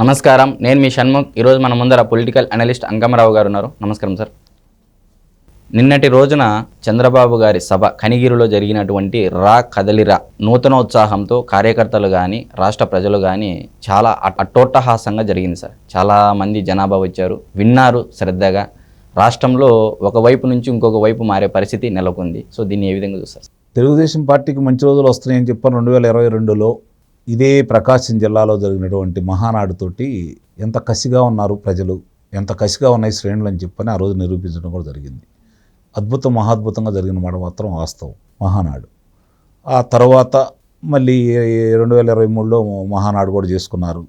నమస్కారం. నేను మీ షణ్ముఖ్. ఈరోజు మన ముందర పొలిటికల్ అనలిస్ట్ అంకమరావు గారు ఉన్నారు. నమస్కారం సార్. నిన్నటి రోజున చంద్రబాబు గారి సభ కనిగిరిలో జరిగినటువంటి రా కదలిరా నూతనోత్సాహంతో కార్యకర్తలు కానీ రాష్ట్ర ప్రజలు కానీ చాలా అట్- అట్టోట్టహాసంగా జరిగింది సార్. చాలామంది జనాభా వచ్చారు. విన్నారు శ్రద్ధగా. రాష్ట్రంలో ఒకవైపు నుంచి ఇంకొక వైపు మారే పరిస్థితి నెలకొంది. సో దీన్ని ఏ విధంగా చూస్తారు తెలుగుదేశం పార్టీకి మంచి రోజులు వస్తున్నాయని చెప్పాను రెండు వేల ఇరవై రెండులో. ఇదే ప్రకాశం జిల్లాలో జరిగినటువంటి మహానాడుతోటి ఎంత కసిగా ఉన్నారు ప్రజలు ఎంత కసిగా ఉన్నాయి శ్రేణులు అని చెప్పని ఆ రోజు నిరూపించడం కూడా జరిగింది. అద్భుతం మహాద్భుతంగా జరిగిన మాట మాత్రం వాస్తవం మహానాడు. ఆ తర్వాత మళ్ళీ రెండు వేల ఇరవై మూడులో మహానాడు కూడా చేసుకున్నారు.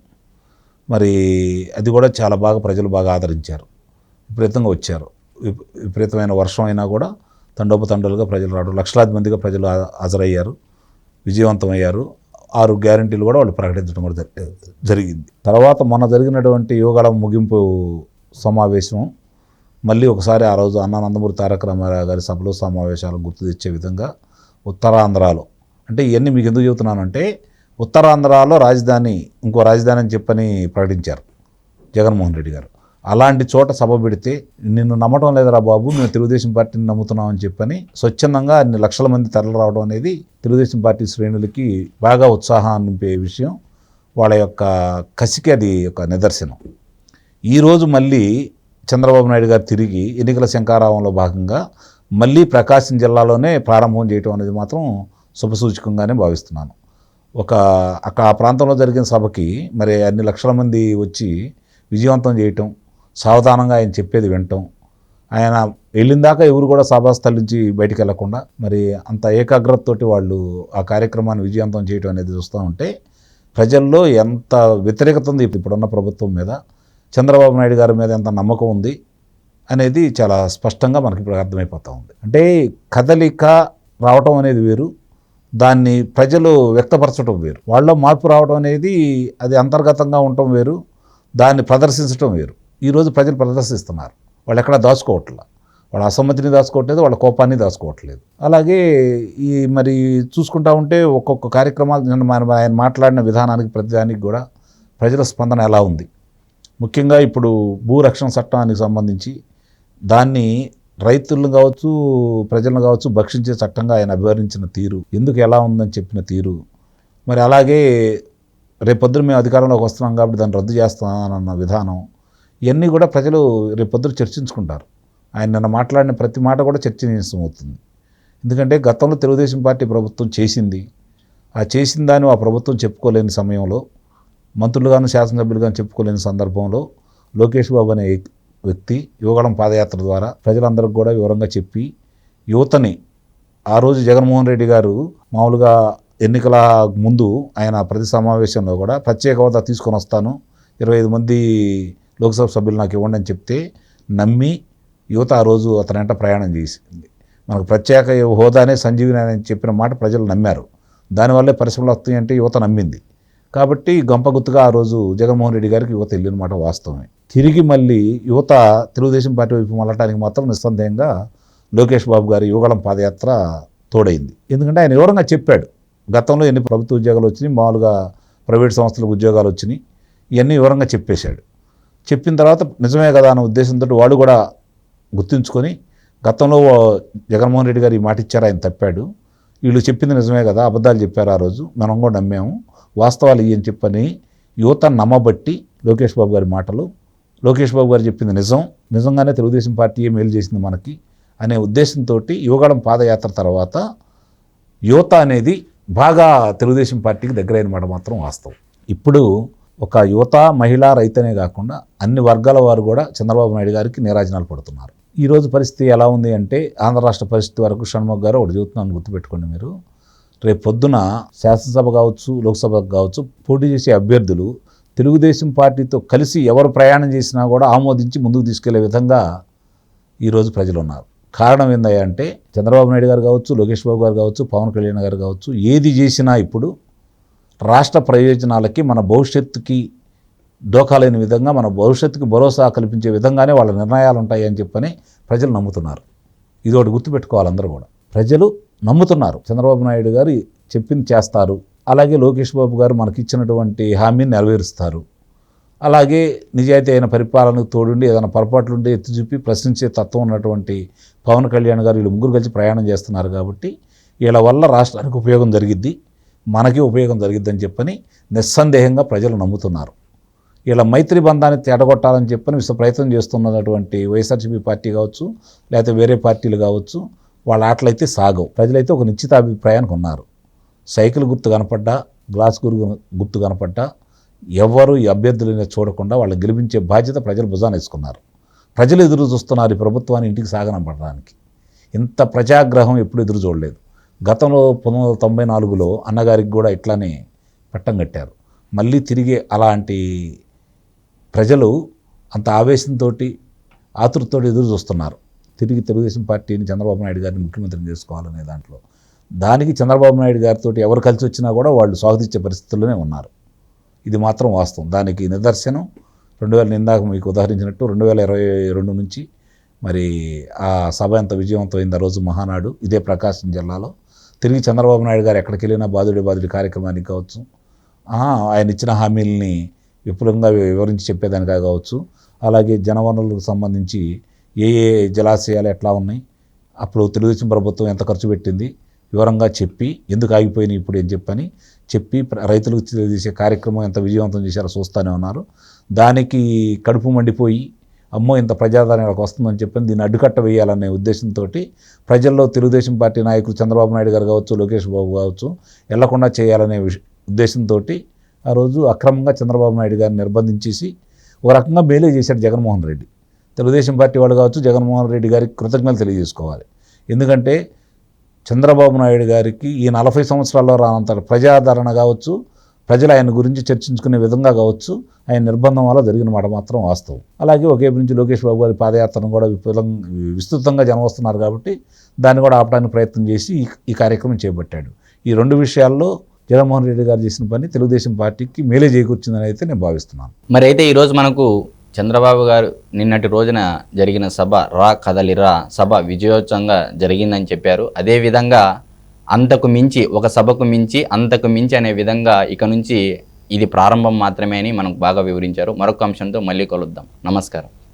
మరి అది కూడా చాలా బాగా ప్రజలు బాగా ఆదరించారు విపరీతంగా వచ్చారు. విపరీతమైన వర్షం అయినా కూడా తండోపతండలుగా ప్రజలు రావడం లక్షలాది మందిగా ప్రజలు హాజరయ్యారు విజయవంతమయ్యారు. ఆరు గ్యారంటీలు కూడా వాళ్ళు ప్రకటించడం కూడా జరిగింది. తర్వాత మొన్న జరిగినటువంటి యోగాల ముగింపు సమావేశం మళ్ళీ ఒకసారి ఆ రోజు అన్న నందమూరి తారక రామారావు గారి సభలో సమావేశాలు గుర్తు తెచ్చే విధంగా ఉత్తరాంధ్రలో అంటే ఇవన్నీ మీకు ఎందుకు చెబుతున్నానంటే ఉత్తరాంధ్రలో రాజధాని ఇంకో రాజధాని అని చెప్పని ప్రకటించారు జగన్మోహన్ రెడ్డి గారు. అలాంటి చోట సభ పెడితే నిన్ను నమ్మటం లేదురా బాబు మేము తెలుగుదేశం పార్టీని నమ్ముతున్నామని చెప్పని స్వచ్ఛందంగా అన్ని లక్షల మంది తరలి రావడం అనేది తెలుగుదేశం పార్టీ శ్రేణులకి బాగా ఉత్సాహాన్ని నింపే విషయం వాళ్ళ యొక్క కసికి అది ఒక నిదర్శనం. ఈరోజు మళ్ళీ చంద్రబాబు నాయుడు గారు తిరిగి ఎన్నికల శంకారావంలో భాగంగా మళ్ళీ ప్రకాశం జిల్లాలోనే ప్రారంభం చేయటం అనేది మాత్రం శుభసూచకంగానే భావిస్తున్నాను. ఒక అక్కడ ఆ ప్రాంతంలో జరిగిన సభకి మరి అన్ని లక్షల మంది వచ్చి విజయవంతం చేయటం సావధానంగా ఆయన చెప్పేది వినటం ఆయన వెళ్ళిందాక ఎవరు కూడా సభాస్థల నుంచి బయటికి వెళ్ళకుండా మరి అంత ఏకాగ్రతతోటి వాళ్ళు ఆ కార్యక్రమాన్ని విజయవంతం చేయటం అనేది చూస్తూ ఉంటే ప్రజల్లో ఎంత వ్యతిరేకత ఉంది ఇప్పుడున్న ప్రభుత్వం మీద చంద్రబాబు నాయుడు గారి మీద ఎంత నమ్మకం ఉంది అనేది చాలా స్పష్టంగా మనకి ఇప్పుడు అర్థమైపోతూ ఉంది. అంటే కదలిక రావటం అనేది వేరు దాన్ని ప్రజలు వ్యక్తపరచడం వేరు. వాళ్ళలో మార్పు రావడం అనేది అది అంతర్గతంగా ఉండటం వేరు దాన్ని ప్రదర్శించడం వేరు. ఈరోజు ప్రజలు ప్రదర్శిస్తున్నారు. వాళ్ళు ఎక్కడ దాచుకోవట్లేదు వాళ్ళ అసమ్మతిని దాచుకోవట్లేదు వాళ్ళ కోపాన్ని దాచుకోవట్లేదు. అలాగే ఈ మరి చూసుకుంటా ఉంటే ఒక్కొక్క కార్యక్రమాలు నిన్న మన ఆయన మాట్లాడిన విధానానికి ప్రతిదానికి కూడా ప్రజల స్పందన ఎలా ఉంది? ముఖ్యంగా ఇప్పుడు భూరక్షణ చట్టానికి సంబంధించి దాన్ని రైతులను కావచ్చు ప్రజలను కావచ్చు భక్షించే చట్టంగా ఆయన అభివర్ణించిన తీరు ఎందుకు ఎలా ఉందని చెప్పిన తీరు. మరి అలాగే రేపొద్దున మేము అధికారంలోకి వస్తున్నాం కాబట్టి దాన్ని రద్దు చేస్తామన్న విధానం ఇవన్నీ కూడా ప్రజలు రేపొద్దున చర్చించుకుంటారు. ఆయన నిన్న మాట్లాడిన ప్రతి మాట కూడా చర్చనీయాంశం అవుతుంది ఎందుకంటే గతంలో తెలుగుదేశం పార్టీ ప్రభుత్వం చేసింది. ఆ చేసిన దాన్ని ఆ ప్రభుత్వం చెప్పుకోలేని సమయంలో మంత్రులుగాను శాసనసభ్యులుగాను చెప్పుకోలేని సందర్భంలో లోకేష్ బాబు అనే వ్యక్తి యువగళం పాదయాత్ర ద్వారా ప్రజలందరికీ కూడా వివరంగా చెప్పి యువతని ఆ రోజు జగన్మోహన్ రెడ్డి గారు మామూలుగా ఎన్నికల ముందు ఆయన ప్రతి సమావేశంలో కూడా ప్రత్యేక హోదా తీసుకొని వస్తాను. ఇరవై ఐదు మంది లోక్సభ సభ్యులు నాకు ఇవ్వండి అని చెప్తే నమ్మి యువత ఆ రోజు అతని వెంట ప్రయాణం చేసింది. మనకు ప్రత్యేక హోదానే సంజీవిని అని చెప్పిన మాట ప్రజలు నమ్మారు. దానివల్లే పరిశ్రమలు వస్తాయంటే యువత నమ్మింది. కాబట్టి గంప గుర్తుగా ఆ రోజు జగన్మోహన్ రెడ్డి గారికి యువత వెళ్ళిన మాట వాస్తవమే. తిరిగి మళ్ళీ యువత తెలుగుదేశం పార్టీ వైపు మళ్ళటానికి మాత్రం నిస్సందేహంగా లోకేష్ బాబు గారి యువగళం పాదయాత్ర తోడైంది. ఎందుకంటే ఆయన వివరంగా చెప్పాడు. గతంలో ఎన్ని ప్రభుత్వ ఉద్యోగాలు వచ్చినాయి మామూలుగా ప్రైవేట్ సంస్థలకు ఉద్యోగాలు వచ్చినాయి ఇవన్నీ వివరంగా చెప్పేశాడు. చెప్పిన తర్వాత నిజమే కదా అన్న ఉద్దేశంతో వాళ్ళు కూడా గుర్తుంచుకొని గతంలో జగన్మోహన్ రెడ్డి గారు ఈ మాట ఇచ్చారు ఆయన తప్పాడు. వీళ్ళు చెప్పింది నిజమే కదా అబద్ధాలు చెప్పారు ఆ రోజు మనం కూడా నమ్మాము. వాస్తవాలు ఇవి అని చెప్పని యువత నమ్మబట్టి లోకేష్ బాబు గారి మాటలు లోకేష్ బాబు గారు చెప్పింది నిజం నిజంగానే తెలుగుదేశం పార్టీ మేలు చేసింది మనకి అనే ఉద్దేశంతో యువగడం పాదయాత్ర తర్వాత యువత అనేది బాగా తెలుగుదేశం పార్టీకి దగ్గరైన మాట మాత్రం వాస్తవం. ఇప్పుడు ఒక యువత మహిళ రైతనే కాకుండా అన్ని వర్గాల వారు కూడా చంద్రబాబు నాయుడు గారికి నీరాజనాలు పడుతున్నారు. ఈరోజు పరిస్థితి ఎలా ఉంది అంటే ఆంధ్ర రాష్ట్ర పరిస్థితి వరకు షణ్ముఖ్ గారు ఒకటి చెబుతున్నాను గుర్తుపెట్టుకోండి మీరు. రేపు పొద్దున శాసనసభ కావచ్చు లోక్సభ కావచ్చు పోటీ చేసే అభ్యర్థులు తెలుగుదేశం పార్టీతో కలిసి ఎవరు ప్రయాణం చేసినా కూడా ఆమోదించి ముందుకు తీసుకెళ్ళే విధంగా ఈరోజు ప్రజలు ఉన్నారు కారణం ఏందయ్యా అంటే చంద్రబాబు నాయుడు గారు కావచ్చు లోకేష్ బాబు గారు కావచ్చు పవన్ కళ్యాణ్ గారు కావచ్చు ఏది చేసినా ఇప్పుడు రాష్ట్ర ప్రయోజనాలకి మన భవిష్యత్తుకి డోకా లేని విధంగా మన భవిష్యత్తుకి భరోసా కల్పించే విధంగానే వాళ్ళ నిర్ణయాలు ఉంటాయి అని చెప్పని ప్రజలు నమ్ముతున్నారు. ఇది ఒకటి గుర్తుపెట్టుకోవాలి అందరూ కూడా. ప్రజలు నమ్ముతున్నారు. చంద్రబాబు నాయుడు గారు చెప్పింది చేస్తారు. అలాగే లోకేష్ బాబు గారు మనకి ఇచ్చినటువంటి హామీని నెరవేరుస్తారు. అలాగే నిజాయితీ అయిన పరిపాలనకు తోడుండి ఏదైనా పొరపాట్లుంటే ఎత్తి చూపి ప్రశ్నించే తత్వం ఉన్నటువంటి పవన్ కళ్యాణ్ గారు వీళ్ళు ముగ్గురు కలిసి ప్రయాణం చేస్తున్నారు కాబట్టి వీళ్ళ వల్ల రాష్ట్రానికి ఉపయోగం జరిగిద్ది. మనకి ఉపయోగం జరిగిద్దని చెప్పని నిస్సందేహంగా ప్రజలు నమ్ముతున్నారు. ఇలా మైత్రి బంధాన్ని తేడగొట్టాలని చెప్పని విశ్వ ప్రయత్నం చేస్తున్నటువంటి వైఎస్ఆర్సీపీ పార్టీ కావచ్చు లేకపోతే వేరే పార్టీలు కావచ్చు వాళ్ళ ఆటలైతే సాగవు. ప్రజలైతే ఒక నిశ్చిత అభిప్రాయానికి ఉన్నారు. సైకిల్ గుర్తు కనపడ్డా గ్లాస్ గురు గుర్తు కనపడ్డా ఎవరు ఈ అభ్యర్థులని చూడకుండా వాళ్ళు గెలిపించే బాధ్యత ప్రజలు భుజాన వేసుకున్నారు. ప్రజలు ఎదురు చూస్తున్నారు ఈ ప్రభుత్వాన్ని ఇంటికి సాగనంపడడానికి. ఇంత ప్రజాగ్రహం ఎప్పుడు ఎదురు చూడలేదు. గతంలో పంతొమ్మిది వందల తొంభై నాలుగులో అన్నగారికి కూడా ఇట్లానే పట్టం కట్టారు. మళ్ళీ తిరిగి అలాంటి ప్రజలు అంత ఆవేశంతో ఆతృతతో ఎదురు చూస్తున్నారు. తిరిగి తెలుగుదేశం పార్టీని చంద్రబాబు నాయుడు గారిని ముఖ్యమంత్రిని చేసుకోవాలనే దాంట్లో. దానికి చంద్రబాబు నాయుడు గారితో ఎవరు కలిసి వచ్చినా కూడా వాళ్ళు స్వాగతించే పరిస్థితుల్లోనే ఉన్నారు. ఇది మాత్రం వాస్తవం. దానికి నిదర్శనం రెండు వేల ఇందాక మీకు ఉదాహరించినట్టు రెండు వేల ఇరవై రెండు నుంచి మరి ఆ సభ ఎంత విజయవంతమైంది ఆ రోజు మహానాడు. ఇదే ప్రకాశం జిల్లాలో తిరిగి చంద్రబాబు నాయుడు గారు ఎక్కడికి వెళ్ళినా బాధుడి బాధుడి కార్యక్రమానికి కావచ్చు. ఆయన ఇచ్చిన హామీలని విపులంగా వివరించి చెప్పేదానికి కావచ్చు. అలాగే జనవనరులకు సంబంధించి ఏ ఏ జలాశయాలు ఎట్లా ఉన్నాయి అప్పుడు తెలుగుదేశం ప్రభుత్వం ఎంత ఖర్చు పెట్టింది వివరంగా చెప్పి ఎందుకు ఆగిపోయినాయి ఇప్పుడు ఏం చెప్పని చెప్పి రైతులకు చేసే కార్యక్రమం ఎంత విజయవంతం చేశారో చూస్తూనే ఉన్నారు. దానికి కడుపు మండిపోయి అమ్మో ఇంత ప్రజాదరణ వస్తుందని చెప్పి దీన్ని అడ్డుకట్ట వేయాలనే ఉద్దేశంతో ప్రజల్లో తెలుగుదేశం పార్టీ నాయకులు చంద్రబాబు నాయుడు గారు కావచ్చు లోకేష్ బాబు కావచ్చు వెళ్ళకుండా చేయాలనే విష ఉద్దేశంతో ఆ రోజు అక్రమంగా చంద్రబాబు నాయుడు గారిని నిర్బంధించేసి ఒక రకంగా మేలే చేశాడు జగన్మోహన్ రెడ్డి. తెలుగుదేశం పార్టీ వాళ్ళు కావచ్చు జగన్మోహన్ రెడ్డి గారికి కృతజ్ఞతలు తెలియజేసుకోవాలి. ఎందుకంటే చంద్రబాబు నాయుడు గారికి ఈ నలభై సంవత్సరాల్లో రానంత ప్రజాదరణ కావచ్చు ప్రజలు ఆయన గురించి చర్చించుకునే విధంగా కావచ్చు ఆయన నిర్బంధం వల్ల జరిగిన మాట మాత్రం వాస్తవం. అలాగే ఒకే నుంచి లోకేష్ బాబు గారి పాదయాత్రను కూడా విపులం విస్తృతంగా జనం వస్తున్నారు కాబట్టి దాన్ని కూడా ఆపడానికి ప్రయత్నం చేసి ఈ- ఈ కార్యక్రమం చేపట్టాడు. ఈ రెండు విషయాల్లో జగన్మోహన్ రెడ్డి గారు చేసిన పని తెలుగుదేశం పార్టీకి మేలే చేకూర్చిందని అయితే నేను భావిస్తున్నాను. మరి అయితే ఈరోజు మనకు చంద్రబాబు గారు నిన్నటి రోజున జరిగిన సభ రా కదలిరా సభ విజయోత్సవంగా జరిగిందని చెప్పారు. అదేవిధంగా అంతకు మించి ఒక సభకు మించి అంతకు మించి అనే విధంగా ఇక నుంచి ఇది ప్రారంభం మాత్రమే అని మనకు బాగా వివరించారు. మరొక అంశంతో మళ్ళీ కలుద్దాం. నమస్కారం.